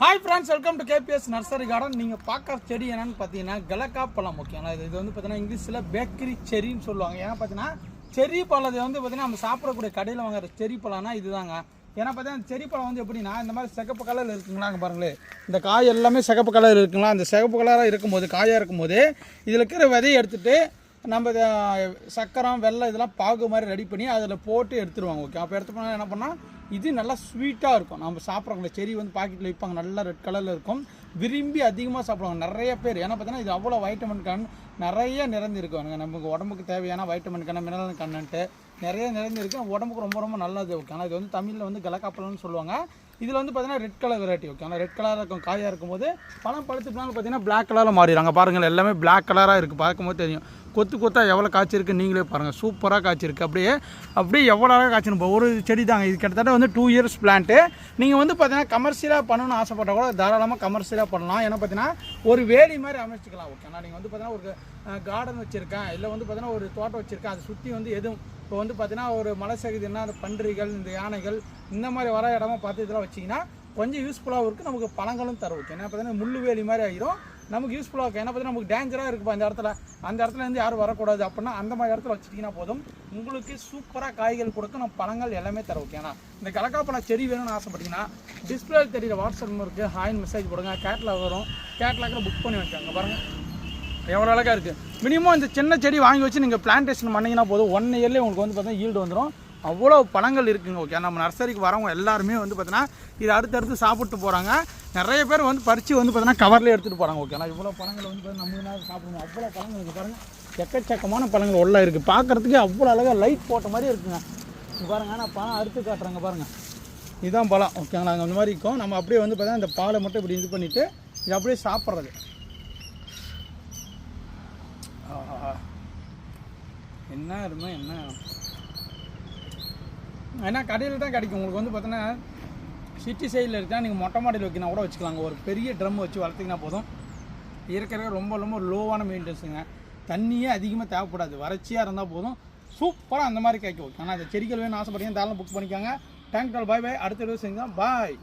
Hi friends welcome to KPS nursery garden நீங்கள் பார்க்குற செடி என்னன்னு பார்த்தீங்கன்னா கலக்கா பழம் ஓகேங்களா இது இது வந்து பார்த்தீங்கன்னா இங்கிலீஷில் பேக்கரி செரின்னு சொல்லுவாங்க. ஏன்னா பார்த்தீங்கன்னா செரி பழத்தை வந்து பார்த்தீங்கன்னா நம்ம சாப்பிடக்கூடிய கடையில் வாங்குற செரி பழம்னா இதுதாங்க. ஏன்னா பார்த்தீங்கன்னா செரி பழம் வந்து எப்படின்னா இந்த மாதிரி சிகப்பு கலரில் இருக்குங்களா அங்கே பாருங்களேன். இந்த காய் எல்லாமே சிகப்பு கலர் இருக்குங்களா? அந்த சிகப்பு கலராக இருக்கும்போது காயாக இருக்கும்போது இதில் இருக்கிற விதையை எடுத்துகிட்டு நம்ம இதை சக்கரம் வெள்ளம் இதெல்லாம் பாகு மாதிரி ரெடி பண்ணி அதில் போட்டு எடுத்துருவாங்க ஓகே அப்போ எடுத்து போனால் என்ன பண்ணால் இது நல்லா ஸ்வீட்டாக இருக்கும். நம்ம சாப்பிட்றவங்கள செரி வந்து பாக்கெட்டில் விற்பாங்க நல்லா ரெட் கலரில் இருக்கும். விரும்பி அதிகமாக சாப்பிடுவாங்க நிறைய பேர். ஏன்னா பார்த்தீங்கன்னா இது அவ்வளோ வைட்டமின் கண் நிறைய நிறைந்திருக்கும். நமக்கு உடம்புக்கு தேவையான வைட்டமின் கண்ணு மினரல் கண்ணன்ட்டு நிறைய நிறைந்திருக்கு. உடம்புக்கு ரொம்ப ரொம்ப நல்லது ஓகே ஆனால் இது வந்து தமிழில் வந்து கலக்காப்பலன்னு சொல்லுவாங்க. இதில் வந்து பார்த்தீங்கன்னா ரெட் கலர் வெரைட்டி ஓகே ஆனால் ரெட் கலராக இருக்கும் காயாக இருக்கும்போது பழம் பழுத்துனாலும் பார்த்தீங்கன்னா பிளாக் கலரில் மாறிடுறாங்க. பாருங்கள் எல்லாமே பிளாக் கலராக இருக்குது பார்க்கும்போது தெரியும். கொத்து கொத்தா எவ்வளோ காய்ச்சிருக்கு நீங்களே பாருங்கள் சூப்பராக காய்ச்சிருக்கு. அப்படியே அப்படியே எவ்வளோ அழகாக காய்ச்சிருப்போம் ஒரு செடி தாங்க. இது கிட்டத்தட்ட வந்து டூ இயர்ஸ் பிளான்ட்டு நீங்கள் வந்து பார்த்தீங்கன்னா கமர்ஷியலாக பண்ணணும்னு ஆசைப்பட்டால் கூட தாராளமாக கமர்ஷியலாக பண்ணலாம். ஏன்னா பார்த்தீங்கன்னா ஒரு வேலி மாதிரி அமைச்சிக்கலாம் ஓகேண்ணா நீங்கள் வந்து பார்த்தீங்கன்னா ஒரு கார்டன் வச்சுருக்கேன். இல்லை வந்து பார்த்தீங்கன்னா ஒரு தோட்டம் வச்சுருக்கேன். அதை சுற்றி வந்து எதுவும் இப்போ வந்து பார்த்தீங்கன்னா ஒரு மலை சகுதினா அந்த பன்றிகள் இந்த யானைகள் இந்த மாதிரி வர இடமா பார்த்து இதெல்லாம் வச்சிங்கன்னா கொஞ்சம் யூஸ்ஃபுல்லாகவும் இருக்குது நமக்கு பழங்களும் தரும். ஓகே ஏன்னா பார்த்தீங்கன்னா முள்ளு வேலி மாதிரி ஆகிரும் நமக்கு யூஸ்ஃபுல்லாக இருக்கும் ஏன்னா பார்த்தீங்கன்னா நமக்கு டேஞ்சராக இருக்குப்பா அந்த இடத்துல. அந்த இடத்துல இருந்து யாரும் வரக்கூடாது அப்படின்னா அந்த மாதிரி இடத்துல வச்சுட்டிங்கன்னா போதும். உங்களுக்கு சூப்பராக காய்கள் கொடுக்கும் நம்ம பழங்கள் எல்லாமே தரும். ஓகேண்ணா இந்த கலக்காப்பழம் செடி வேணும்னு ஆசைப்பட்டீங்கன்னா டிஸ்பிளே தெரியல வாட்ஸ்அப் நம்பருக்கு ஹாயின் மெசேஜ் போடுங்க. கேட்லாக் வரும். கேட்லாக்கில் புக் பண்ணி வச்சாங்க பாருங்கள் எவ்வளோ அழகாக இருக்குது மினிமம் இந்த சின்ன செடி வாங்கி வச்சு நீங்கள் பிளான்டேஷன் பண்ணிங்கன்னா போதும். ஒன் இயர்லேயே உங்களுக்கு வந்து பார்த்தீங்கன்னா ஈல்டு வந்துடும் அவ்வளோ பழங்கள் இருக்குங்க ஓகே நம்ம நர்சரிக்கு வரவங்க எல்லாருமே வந்து பார்த்தீங்கன்னா இது அடுத்தடுத்து சாப்பிட்டு போகிறாங்க நிறைய பேர் வந்து பறித்து வந்து பார்த்தீங்கன்னா கவரில் எடுத்துகிட்டு போகிறாங்க ஓகே ஆனால் இவ்வளோ பழங்கள் வந்து பார்த்தீங்கன்னா நம்ம சாப்பிடணும் அவ்வளோ பழங்கள் இருக்குது பாருங்கள் எக்கச்சக்கமான பழங்கள் உள்ள இருக்குது பார்க்குறதுக்கே அவ்வளோ அழகாக லைட் போட்ட மாதிரி இருக்குங்க. பாருங்கள் நான் பழம் அறுத்து காட்டுறேங்க பாருங்கள் இதுதான் பழம் ஓகேங்களா நாங்கள் அந்த மாதிரி இருக்கும். நம்ம அப்படியே வந்து பார்த்தீங்கன்னா இந்த பாலை மட்டும் இப்படி இது பண்ணிவிட்டு இது அப்படியே சாப்பிட்றது. ஆஹா. என்ன அருமை என்ன? ஏன்னா கடையில் தான் கிடைக்கும். உங்களுக்கு வந்து பார்த்தீங்கன்னா சிட்டி சைடில் இருக்கா நீங்கள் மொட்டை மாடியில் வைக்கினா கூட வச்சுக்கலாங்க. ஒரு பெரிய ட்ரம் வச்சு வளர்த்திங்கன்னா போதும். இருக்கிற ரொம்ப ரொம்ப லோவான மெயின்டென்ஸுங்க தண்ணியே அதிகமாக தேவைப்படாது. வறட்சியாக இருந்தால் போதும். சூப்பராக அந்த மாதிரி காய்க்கும். ஆனால் அந்த செடிகள் வேணும் ஆசைப்பட்டீங்க தாராளம் புக் பண்ணிக்காங்க. டேங்க் டால் பாய் பாய் அடுத்த வீடியோ செஞ்சுதான் பாய்